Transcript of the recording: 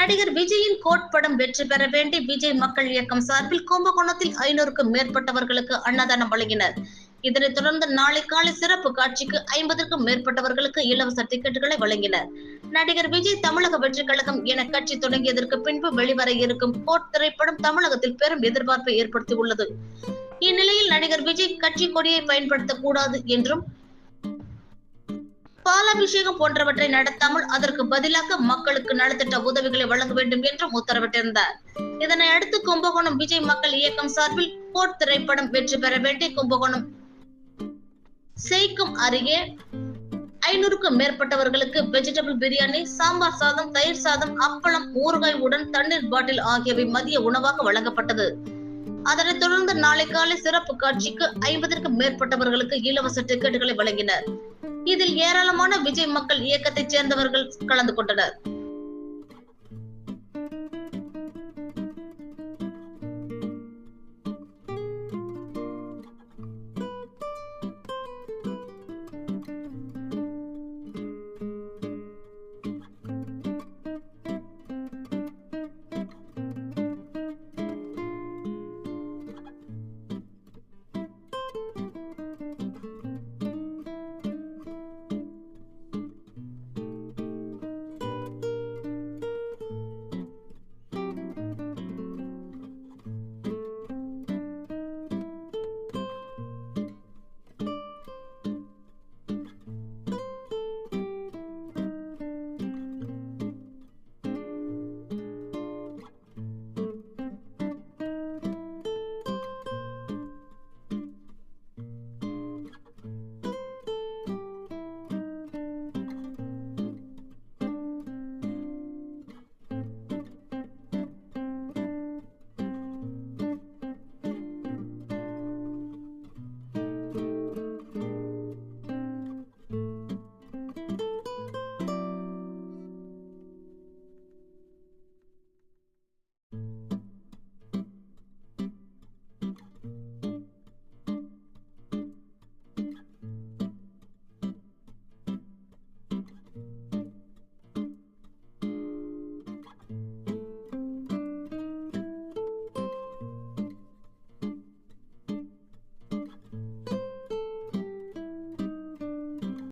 நடிகர் விஜயின் கோட் படம் வெற்றி பெற வேண்டி விஜய் மக்கள் இயக்கம் சார்பில் கும்பகோணத்தில் ஐநூறுக்கும் மேற்பட்டவர்களுக்கு அன்னதானம் வழங்கினர். இதனைத் தொடர்ந்து நாளை காலை சிறப்பு காட்சிக்கு ஐம்பதற்கும் மேற்பட்டவர்களுக்கு இலவச டிக்கெட்டுகளை வழங்கினர். நடிகர் விஜய் தமிழக வெற்றி கழகம் என கட்சி தொடங்கியதற்கு பின்பு வெளிவர இருக்கும் கோட் திரைப்படம் தமிழகத்தில் பெரும் எதிர்பார்ப்பை ஏற்படுத்தியுள்ளது. இந்நிலையில் நடிகர் விஜய் கட்சி கொடியை பயன்படுத்தக்கூடாது என்றும் பாலாபிஷேகம் போன்றவற்றை நடத்தாமல் அதற்கு பதிலாக மக்களுக்கு நலத்திட்ட உதவிகளை வழங்க வேண்டும் என்றும் உத்தரவிட்டிருந்தார். இதனை அடுத்து கும்பகோணம் விஜய் மக்கள் இயக்கம் சார்பில் கோட் திரைப்படம் வெற்றி பெற வேண்டி கும்பகோணம் செய்கும் அருகே ஐநூறுக்கும் மேற்பட்டவர்களுக்கு வெஜிடபிள் பிரியாணி சாம்பார் சாதம் தயிர் சாதம் அப்பளம் ஊறுகாய் உடன் தண்ணீர் பாட்டில் ஆகியவை மதிய உணவாக வழங்கப்பட்டது. அதனைத் தொடர்ந்து நாளை காலை சிறப்பு காட்சிக்கு ஐம்பதற்கும் மேற்பட்டவர்களுக்கு இலவச டிக்கெட்டுகளை வழங்கினர். இதில் ஏராளமான விஜய் மக்கள் இயக்கத்தைச் சேர்ந்தவர்கள் கலந்து கொண்டனர்.